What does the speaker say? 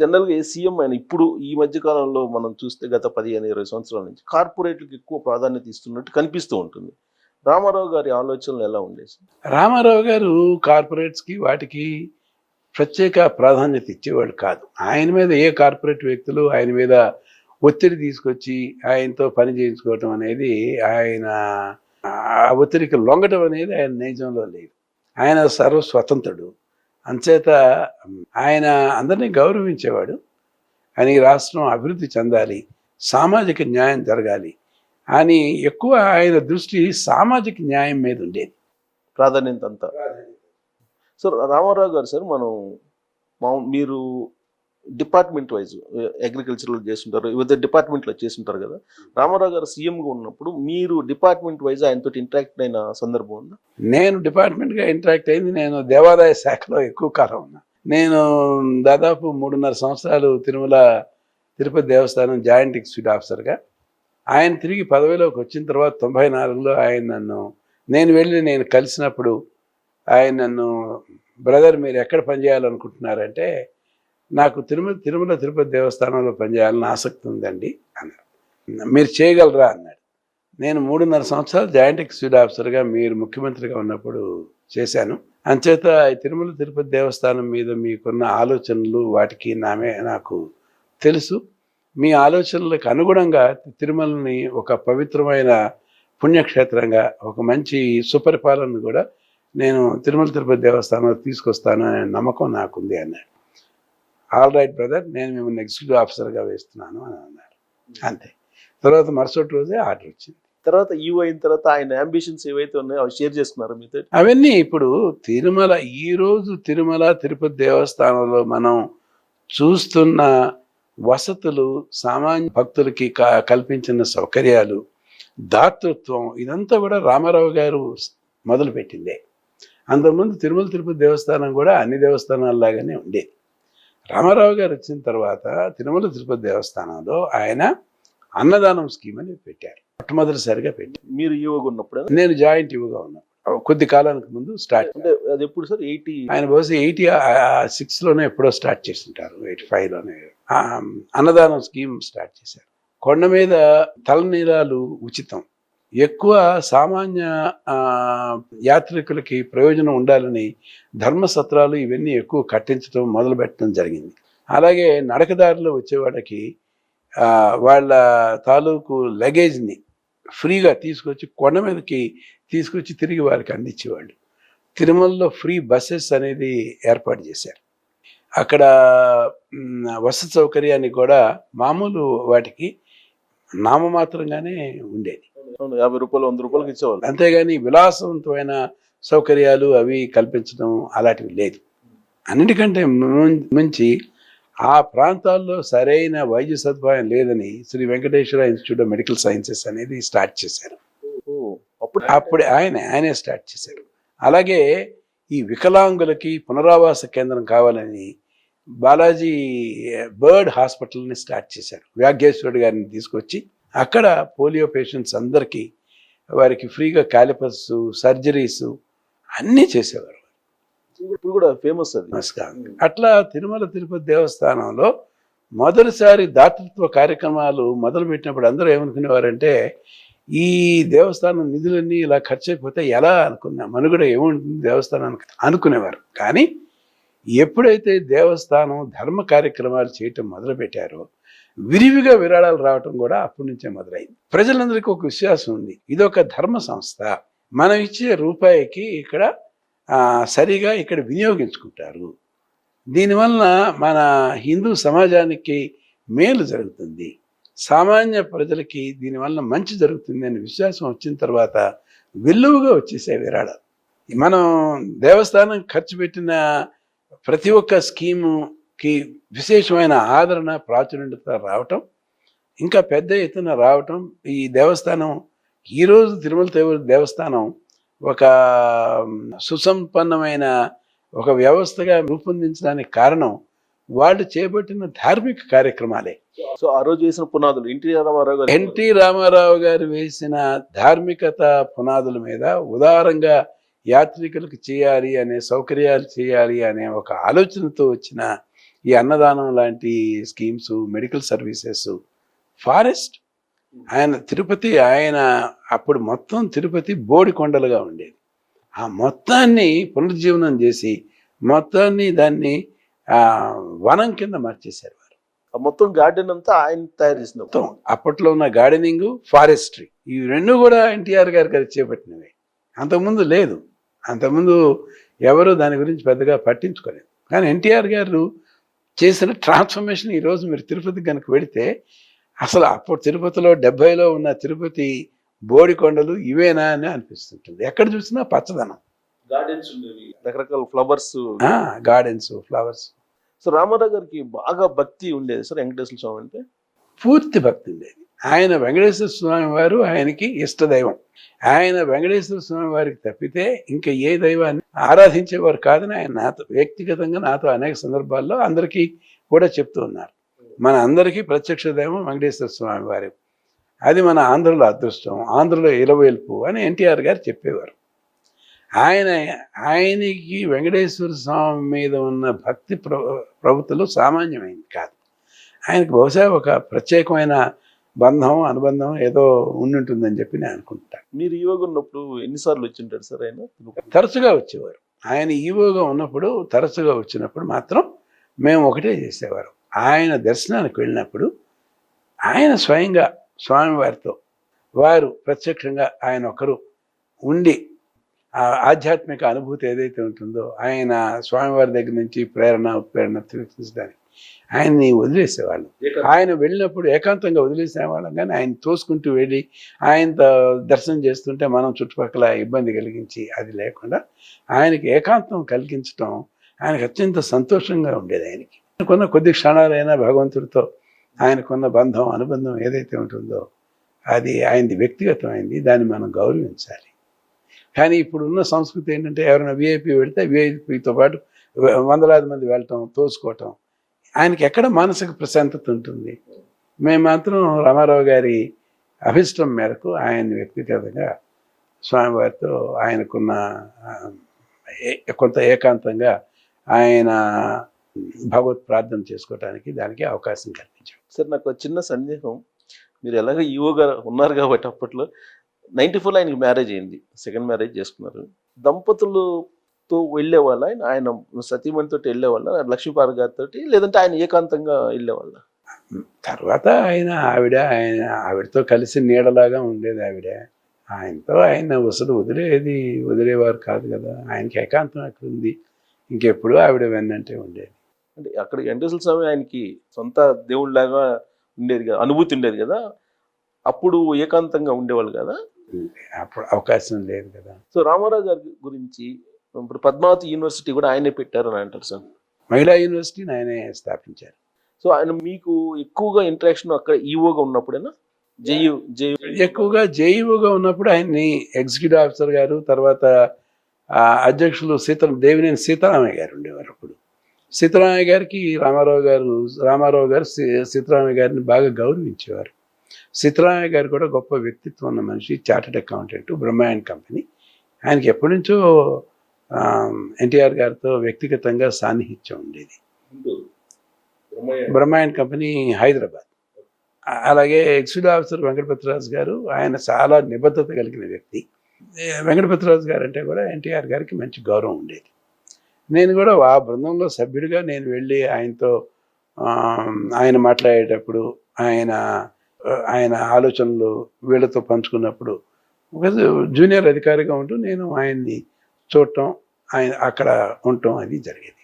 జనరల్గా సీఎం ఆయన ఇప్పుడు ఈ మధ్య కాలంలో మనం చూస్తే గత పదిహేను ఇరవై సంవత్సరాల నుంచి కార్పొరేట్లకు ఎక్కువ ప్రాధాన్యత ఇస్తున్నట్టు కనిపిస్తూ ఉంటుంది. రామారావు గారి ఆలోచనలు ఎలా ఉండేసి రామారావు గారు కార్పొరేట్స్కి వాటికి ప్రత్యేక ప్రాధాన్యత ఇచ్చేవాడు కాదు. ఆయన మీద ఏ కార్పొరేట్ వ్యక్తులు ఆయన మీద ఒత్తిడి తీసుకొచ్చి ఆయనతో పని చేయించుకోవటం అనేది ఆయన ఆ ఒత్తిడికి లొంగటం అనేది ఆయన నైజంలో లేదు. ఆయన సర్వ స్వతంత్రుడు అంచేత ఆయన అందరినీ గౌరవించేవాడు. ఆయన ఈ రాష్ట్రం అభివృద్ధి చెందాలి సామాజిక న్యాయం జరగాలి అని ఎక్కువ ఆయన దృష్టి సామాజిక న్యాయం మీద ఉండేది. ప్రాధాన్యత అంతా. సార్ రామారావు గారు సార్ మనం మా మీరు డిపార్ట్మెంట్ వైజ్ అగ్రికల్చర్లో చేస్తుంటారు వివిధ డిపార్ట్మెంట్లో చేస్తుంటారు కదా. రామారావు గారు సీఎంగా ఉన్నప్పుడు మీరు డిపార్ట్మెంట్ వైజ్ ఆయనతో ఇంటరాక్ట్ అయిన సందర్భం ఉందా? నేను డిపార్ట్మెంట్గా ఇంటరాక్ట్ అయింది. నేను దేవాదాయ శాఖలో ఎక్కువ కాలం ఉన్నా. నేను దాదాపు మూడున్నర సంవత్సరాలు తిరుమల తిరుపతి దేవస్థానం జాయింట్ ఎగ్జిక్యూటివ్ ఆఫీసర్గా ఆయన తిరిగి పదవిలోకి వచ్చిన తర్వాత తొంభై నాలుగులో ఆయన నన్ను నేను వెళ్ళి నేను కలిసినప్పుడు ఆయన నన్ను బ్రదర్ మీరు ఎక్కడ పనిచేయాలనుకుంటున్నారంటే నాకు తిరుమల తిరుమల తిరుపతి దేవస్థానంలో పనిచేయాలని ఆసక్తి ఉందండి అన్నారు. మీరు చేయగలరా అన్నాడు. నేను మూడున్నర సంవత్సరాలు జాయింట్ ఎక్స్క్యూటివ్ ఆఫీసర్గా మీరు ముఖ్యమంత్రిగా ఉన్నప్పుడు చేశాను. అంచేత ఈ తిరుమల తిరుపతి దేవస్థానం మీద మీకున్న ఆలోచనలు వాటికి నామే నాకు తెలుసు. మీ ఆలోచనలకు అనుగుణంగా తిరుమలని ఒక పవిత్రమైన పుణ్యక్షేత్రంగా ఒక మంచి సుపరిపాలన కూడా నేను తిరుమల తిరుపతి దేవస్థానంలో తీసుకొస్తాను అనే నమ్మకం నాకుంది అన్నాడు. ఆల్ రైట్ బ్రదర్ నేను మిమ్మల్ని ఎగ్జిక్యూటివ్ ఆఫీసర్గా వేస్తున్నాను అని అన్నాడు అంతే. తర్వాత మరుసటి రోజే ఆర్డర్ వచ్చింది. తర్వాత ఈవో అయిన తర్వాత ఆయన అంబిషన్స్ ఏవైతే ఉన్నాయో అవి షేర్ చేసుకున్నారు మీతో? అవన్నీ ఇప్పుడు తిరుమల ఈరోజు తిరుమల తిరుపతి దేవస్థానంలో మనం చూస్తున్న వసతులు సామాన్య భక్తులకి క- కల్పించిన సౌకర్యాలు దాతృత్వం ఇదంతా కూడా రామారావు గారు మొదలుపెట్టిందే. అంతకుముందు తిరుమల తిరుపతి దేవస్థానం కూడా అన్ని దేవస్థానాల్లాగానే ఉండేది. రామారావు గారు వచ్చిన తర్వాత తిరుమల తిరుపతి దేవస్థానంలో ఆయన అన్నదానం స్కీమ్ అని పెట్టారు. మొట్టమొదటిసారిగా పెట్టారు. మీరు ఈవోగా ఉన్నప్పుడు? నేను జాయింట్ ఇవ్వగా ఉన్నాను కొద్ది కాలానికి ముందు స్టార్ట్ అంటే అది ఎప్పుడు సార్? ఎయిటీ? ఆయన బహుశా ఎయిటీ సిక్స్లోనే ఎప్పుడో స్టార్ట్ చేస్తుంటారు ఎయిటీ ఫైవ్లోనే. అన్నదానం స్కీమ్ స్టార్ట్ చేశారు. కొండ మీద తలనీలాలు ఉచితం. ఎక్కువ సామాన్య యాత్రికులకి ప్రయోజనం ఉండాలని ధర్మసత్రాలు ఇవన్నీ ఎక్కువ కట్టించడం మొదలుపెట్టడం జరిగింది. అలాగే నడకదారిలో వచ్చేవాళ్ళకి వాళ్ళ తాలూకు లగేజ్ని ఫ్రీగా తీసుకొచ్చి కొండ మీదకి తీసుకొచ్చి తిరిగి వారికి అందించేవాళ్ళు. తిరుమలలో ఫ్రీ బస్సెస్ అనేది ఏర్పాటు చేశారు. అక్కడ వసతి సౌకర్యాన్ని కూడా మామూలు వాటికి నామమాత్రంగానే ఉండేది. యాభై రూపాయలు వంద రూపాయలకి ఇచ్చేవాళ్ళు. అంతేగాని విలాసవంతమైన సౌకర్యాలు అవి కల్పించడం అలాంటివి లేదు. అన్నిటికంటే మించి ఆ ప్రాంతాల్లో సరైన వైద్య సదుపాయం లేదని Shri Venkateswara institute of medical sciences అనేది స్టార్ట్ చేశారు. అప్పుడు అప్పుడే ఆయన ఆయనే స్టార్ట్ చేశారు. అలాగే ఈ వికలాంగులకి పునరావాస కేంద్రం కావాలని బాలాజీ బర్డ్ హాస్పిటల్ని స్టార్ట్ చేశారు. వ్యాఘ్యేశ్వరుడు గారిని తీసుకొచ్చి అక్కడ పోలియో పేషెంట్స్ అందరికీ వారికి ఫ్రీగా క్యాలిపర్స్ సర్జరీస్ అన్నీ చేసేవారు. ఇప్పుడు కూడా ఫేమస్ అది. అట్లా తిరుమల తిరుపతి దేవస్థానంలో మొదటిసారి దాతృత్వ కార్యక్రమాలు మొదలు పెట్టినప్పుడు అందరూ ఏమనుకునేవారంటే ఈ దేవస్థానం నిధులన్నీ ఇలా ఖర్చు అయిపోతే ఎలా అనుకున్నా మనుగడ ఏముంటుంది దేవస్థానానికి అనుకునేవారు. కానీ ఎప్పుడైతే దేవస్థానం ధర్మ కార్యక్రమాలు చేయటం మొదలుపెట్టారో విరివిగా విరాళాలు రావటం కూడా అప్పటి నుంచే మొదలైంది. ప్రజలందరికీ ఒక విశ్వాసం ఉంది. ఇది ఒక ధర్మ సంస్థ. మనం ఇచ్చే రూపాయికి ఇక్కడ సరిగా ఇక్కడ వినియోగించుకుంటారు. దీనివల్ల మన హిందూ సమాజానికి మేలు జరుగుతుంది. సామాన్య ప్రజలకి దీనివల్ల మంచి జరుగుతుంది అనే విశ్వాసం వచ్చిన తర్వాత విలువగా వచ్చేసే విరాళాలు. మనం దేవస్థానం ఖర్చు పెట్టిన ప్రతి ఒక్క స్కీము స్కీముకి విశేషమైన ఆదరణ ప్రాచుర్యత రావటం ఇంకా పెద్ద ఎత్తున రావటం ఈ దేవస్థానం ఈరోజు తిరుమల దేవ దేవస్థానం ఒక సుసంపన్నమైన ఒక వ్యవస్థగా రూపొందించడానికి కారణం వాళ్ళు చేపట్టిన ధార్మిక కార్యక్రమాలే. సో ఆ రోజు వేసిన పునాదులు ఎన్టీ రామారావు గారు ఎన్టీ రామారావు గారు వేసిన ధార్మికత పునాదుల మీద ఉదారంగా యాత్రికులకు చేయాలి అనే సౌకర్యాలు చేయాలి అనే ఒక ఆలోచనతో వచ్చిన ఈ అన్నదానం లాంటి స్కీమ్స్ మెడికల్ సర్వీసెస్ ఫారెస్ట్ ఆయన తిరుపతి ఆయన అప్పుడు మొత్తం తిరుపతి బోడి కొండలుగా ఉండేది. ఆ మొత్తాన్ని పునరుజ్జీవనం చేసి మొత్తాన్ని దాన్ని వనం కింద మార్చేశారు వారు. ఆ మొత్తం గార్డెన్ అంతా ఆయన తయారు చేసిన మొత్తం అప్పట్లో ఉన్న గార్డెనింగ్ ఫారెస్ట్రీ ఈ రెండు కూడా ఎన్టీఆర్ గారు గారు చేపట్టినవి. అంతకుముందు లేదు. అంతకుముందు ఎవరు దాని గురించి పెద్దగా పట్టించుకోలేదు. కానీ ఎన్టీఆర్ గారు చేసిన ట్రాన్స్ఫర్మేషన్ ఈరోజు మీరు తిరుపతి కనుక వెడితే అసలు అప్పుడు తిరుపతిలో డెబ్బైలో ఉన్న తిరుపతి బోడికొండలు ఇవేనా అని అనిపిస్తుంటుంది. ఎక్కడ చూసినా పచ్చదనం. గార్డెన్స్ ఉండేవి. రకరకాల flowers gardens flowers so Ramarao గారికి బాగా భక్తి ఉండేది సార్ వెంకటేశ్వర స్వామి అంటే? పూర్తి భక్తి ఉండేది. ఆయన వెంకటేశ్వర స్వామి వారు ఆయనకి ఇష్టదైవం. ఆయన వెంకటేశ్వర స్వామి వారికి తప్పితే ఇంకా ఏ దైవాన్ని ఆరాధించేవారు కాదని ఆయన నాతో వ్యక్తిగతంగా నాతో అనేక సందర్భాల్లో అందరికీ కూడా చెప్తూ ఉన్నారు. మన అందరికీ ప్రత్యక్ష దైవం వెంకటేశ్వర స్వామి వారి. అది మన ఆంధ్రలో అదృష్టం ఆంధ్రలో ఇలవేల్పు అని ఎన్టీఆర్ గారు చెప్పేవారు. ఆయన ఆయనకి వెంకటేశ్వర స్వామి మీద ఉన్న భక్తి ప్ర ప్రభుత్వలు సామాన్యమైంది కాదు. ఆయనకు బహుశా ఒక ప్రత్యేకమైన బంధం అనుబంధం ఏదో ఉండుంటుందని చెప్పి నేను అనుకుంటాను మీరు యోగా ఉన్నప్పుడు ఎన్నిసార్లు వచ్చింటారు సార్ ఆయన? తరచుగా వచ్చేవారు. ఆయన ఈవోగా ఉన్నప్పుడు తరచుగా వచ్చినప్పుడు మాత్రం మేము ఒకటే చేసేవారు. ఆయన దర్శనానికి వెళ్ళినప్పుడు ఆయన స్వయంగా స్వామివారితో వారు ప్రత్యక్షంగా ఆయన ఒకరు ఉండి ఆ ఆధ్యాత్మిక అనుభూతి ఏదైతే ఉంటుందో ఆయన స్వామివారి దగ్గర నుంచి ప్రేరణ ఉత్ప్రేరణ తీసుకుంటానికి ఆయన్ని వదిలేసేవాళ్ళు. ఆయన వెళ్ళినప్పుడు ఏకాంతంగా వదిలేసేవాళ్ళం. కానీ ఆయన తోసుకుంటూ వెళ్ళి ఆయనతో దర్శనం చేస్తుంటే మనం చుట్టుపక్కల ఇబ్బంది కలిగించి అది లేకుండా ఆయనకి ఏకాంతం కలిగించడం ఆయనకు అత్యంత సంతోషంగా ఉండేది ఆయనకి. ఆయనకున్న కొద్ది క్షణాలైనా భగవంతుడితో ఆయనకున్న బంధం అనుబంధం ఏదైతే ఉంటుందో అది ఆయనది వ్యక్తిగతమైంది. దాన్ని మనం గౌరవించాలి. కానీ ఇప్పుడున్న సంస్కృతి ఏంటంటే ఎవరైనా విఐపి పెడితే విఐపితో పాటు వందలాది మంది వెళ్ళటం తోసుకోవటం ఆయనకి ఎక్కడ మానసిక ప్రశాంతత ఉంటుంది? మేము మాత్రం రామారావు గారి అభిష్టం మేరకు ఆయన వ్యక్తిగతంగా స్వామివారితో ఆయనకున్న ఏ- కొంత ఏకాంతంగా ఆయన భగవత్ ప్రార్థన చేసుకోవటానికి దానికి అవకాశం కల్పించాడు సార్ నాకు చిన్న సందేహం. మీరు ఎలాగ ఈవోగా ఉన్నారు కాబట్టి అప్పట్లో నైన్టీ ఫోర్లో ఆయనకి మ్యారేజ్ అయింది. సెకండ్ మ్యారేజ్ చేసుకున్నారు. దంపతులు దంపతులతో వెళ్ళేవాళ్ళ ఆయన ఆయన సతీమణితో వెళ్ళేవాళ్ళ లక్ష్మీపార్ గారితో లేదంటే ఆయన ఏకాంతంగా వెళ్ళేవాళ్ళ తర్వాత ఆయన ఆవిడ ఆయన ఆవిడతో కలిసి నీడలాగా ఉండేది ఆవిడ. ఆయనతో ఆయన అసలు వదిలేది వదిలేవారు కాదు కదా. ఆయనకి ఏకాంతం ఎక్కడ ఉంది ఇంకెప్పుడు ఆవిడ వెన్నంటే ఉండేది. అంటే అక్కడ వెంకటేశ్వర స్వామి ఆయనకి సొంత దేవుళ్ళలాగా ఉండేది కదా అనుభూతి ఉండేది కదా. అప్పుడు ఏకాంతంగా ఉండేవాళ్ళు కదా. అప్పుడు అవకాశం లేదు కదా. సో రామారావు గారి గురించి ఇప్పుడు పద్మావతి యూనివర్సిటీ కూడా ఆయనే పెట్టారు అని అంటారు సార్. మహిళా యూనివర్సిటీని ఆయనే స్థాపించారు. సో ఆయన మీకు ఎక్కువగా ఇంటరాక్షన్ అక్కడ ఈవోగా ఉన్నప్పుడేనా? జేయు జేయు ఎక్కువగా జేఈఓగా ఉన్నప్పుడు ఆయన్ని ఎగ్జిక్యూటివ్ ఆఫీసర్ గారు తర్వాత అధ్యక్షులు సీత దేవినేని సీతారామయ్య గారు ఉండేవారు అప్పుడు. సీతారామయ్య గారికి రామారావు గారు రామారావు గారు సీతారామయ్య గారిని బాగా గౌరవించేవారు. సీతారామయ్య గారు కూడా గొప్ప వ్యక్తిత్వం ఉన్న మనిషి చార్టెడ్ అకౌంటెంట్ బ్రహ్మాయన్ కంపెనీ. ఆయనకి ఎప్పటి నుంచో ఎన్టీఆర్ గారితో వ్యక్తిగతంగా సాన్నిహిత్యం ఉండేది. బ్రహ్మాయన్ కంపెనీ హైదరాబాద్. అలాగే ఎగ్జిక్యూటివ్ ఆఫీసర్ వెంకటపతిరాజు గారు ఆయన చాలా నిబద్ధత కలిగిన వ్యక్తి. వెంకటపతిరాజు గారు అంటే కూడా ఎన్టీఆర్ గారికి మంచి గౌరవం ఉండేది. నేను కూడా ఆ బృందంలో సభ్యుడిగా నేను వెళ్ళి ఆయనతో ఆయన మాట్లాడేటప్పుడు ఆయన ఆయన ఆలోచనలు వీళ్ళతో పంచుకున్నప్పుడు ఒక జూనియర్ అధికారిగా ఉంటూ నేను ఆయన్ని చూడటం ఆయన అక్కడ ఉండటం అది జరిగింది.